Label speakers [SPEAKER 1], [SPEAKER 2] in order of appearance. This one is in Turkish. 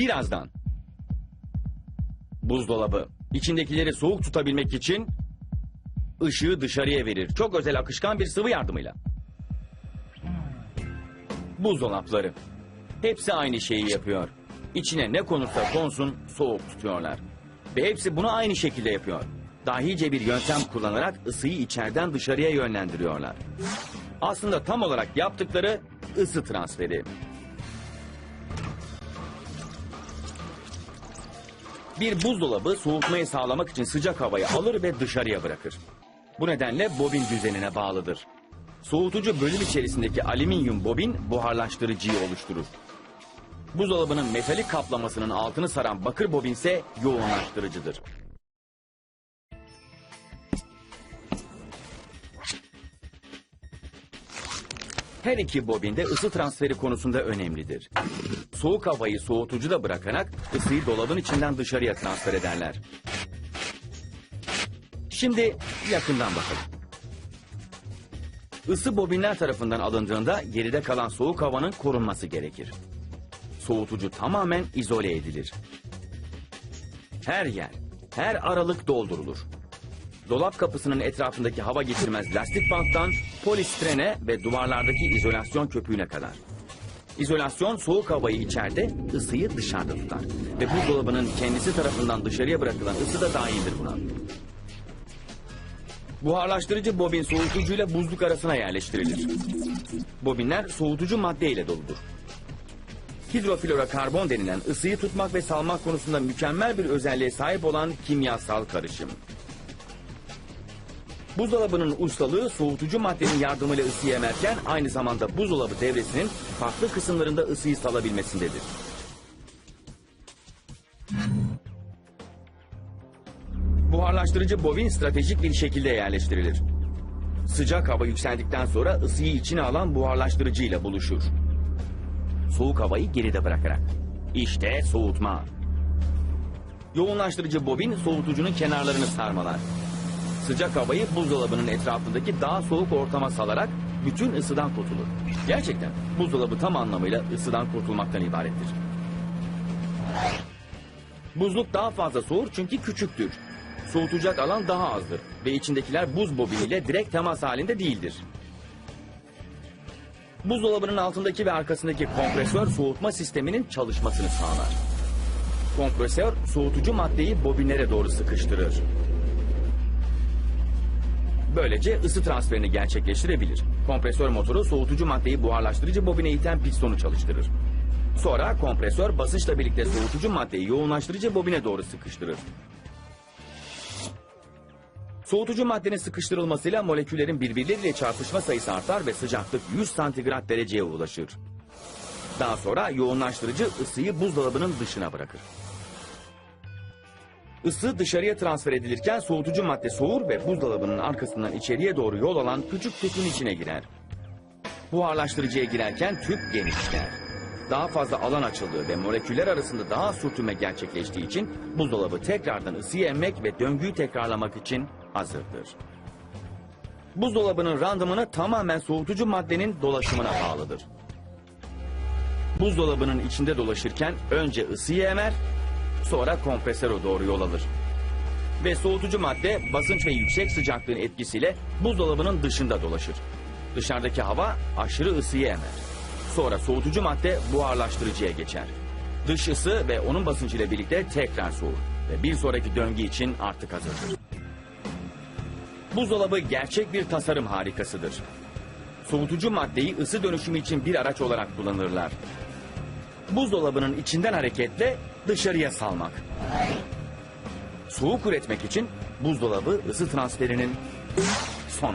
[SPEAKER 1] Birazdan. Buzdolabı. İçindekileri soğuk tutabilmek için ışığı dışarıya verir. Çok özel akışkan bir sıvı yardımıyla. Buzdolapları. Hepsi aynı şeyi yapıyor. İçine ne konursa konsun soğuk tutuyorlar. Ve hepsi bunu aynı şekilde yapıyor. Dahice bir yöntem kullanarak ısıyı içeriden dışarıya yönlendiriyorlar. Aslında tam olarak yaptıkları ısı transferi. Bir buzdolabı soğutmayı sağlamak için sıcak havayı alır ve dışarıya bırakır. Bu nedenle bobin düzenine bağlıdır. Soğutucu bölüm içerisindeki alüminyum bobin buharlaştırıcıyı oluşturur. Buzdolabının metalik kaplamasının altını saran bakır bobin ise yoğunlaştırıcıdır. Her iki bobin de ısı transferi konusunda önemlidir. Soğuk havayı soğutucuda bırakarak ısıyı dolabın içinden dışarıya transfer ederler. Şimdi yakından bakalım. Isı bobinler tarafından alındığında geride kalan soğuk havanın korunması gerekir. Soğutucu tamamen izole edilir. Her yer, her aralık doldurulur. Dolap kapısının etrafındaki hava geçirmez lastik banttan polistrene ve duvarlardaki izolasyon köpüğüne kadar. İzolasyon soğuk havayı içeride, ısıyı dışarıda tutar. Ve buzdolabının kendisi tarafından dışarıya bırakılan ısı da dahildir buna. Buharlaştırıcı bobin soğutucuyla buzluk arasına yerleştirilir. Bobinler soğutucu madde ile doludur. Hidroflorokarbon denilen ısıyı tutmak ve salmak konusunda mükemmel bir özelliğe sahip olan kimyasal karışım. Buzdolabının ustalığı soğutucu maddenin yardımıyla ısıyı emerken aynı zamanda buzdolabı devresinin farklı kısımlarında ısıyı salabilmesindedir. Buharlaştırıcı bobin stratejik bir şekilde yerleştirilir. Sıcak hava yükseldikten sonra ısıyı içine alan buharlaştırıcı ile buluşur. Soğuk havayı geride bırakarak. İşte soğutma. Yoğunlaştırıcı bobin soğutucunun kenarlarını sarmalar. Sıcak havayı buzdolabının etrafındaki daha soğuk ortama salarak bütün ısıdan kurtulur. Gerçekten buzdolabı tam anlamıyla ısıdan kurtulmaktan ibarettir. Buzluk daha fazla soğur çünkü küçüktür. Soğutacak alan daha azdır ve içindekiler buz bobiniyle direkt temas halinde değildir. Buzdolabının altındaki ve arkasındaki kompresör soğutma sisteminin çalışmasını sağlar. Kompresör soğutucu maddeyi bobinlere doğru sıkıştırır. Böylece ısı transferini gerçekleştirebilir. Kompresör motoru soğutucu maddeyi buharlaştırıcı bobine iten pistonu çalıştırır. Sonra kompresör basınçla birlikte soğutucu maddeyi yoğunlaştırıcı bobine doğru sıkıştırır. Soğutucu maddenin sıkıştırılmasıyla moleküllerin birbirleriyle çarpışma sayısı artar ve sıcaklık 100 santigrat dereceye ulaşır. Daha sonra yoğunlaştırıcı ısıyı buzdolabının dışına bırakır. Isı dışarıya transfer edilirken soğutucu madde soğur ve buzdolabının arkasından içeriye doğru yol alan küçük tüpün içine girer. Buharlaştırıcıya girerken tüp genişler. Daha fazla alan açıldığı ve moleküller arasında daha sürtünme gerçekleştiği için buzdolabı tekrardan ısıyı emmek ve döngüyü tekrarlamak için hazırdır. Buzdolabının randımını tamamen soğutucu maddenin dolaşımına bağlıdır. Buzdolabının içinde dolaşırken önce ısıyı emer, sonra kompresöre doğru yol alır. Ve soğutucu madde basınç ve yüksek sıcaklığın etkisiyle buzdolabının dışında dolaşır. Dışarıdaki hava aşırı ısıyı emer. Sonra soğutucu madde buharlaştırıcıya geçer. Dış ısı ve onun basıncıyla birlikte tekrar soğur. Ve bir sonraki döngü için artık hazırdır. Buzdolabı gerçek bir tasarım harikasıdır. Soğutucu maddeyi ısı dönüşümü için bir araç olarak kullanırlar. Buzdolabının içinden hareketle dışarıya salmak. Soğuk üretmek için buzdolabı ısı transferinin son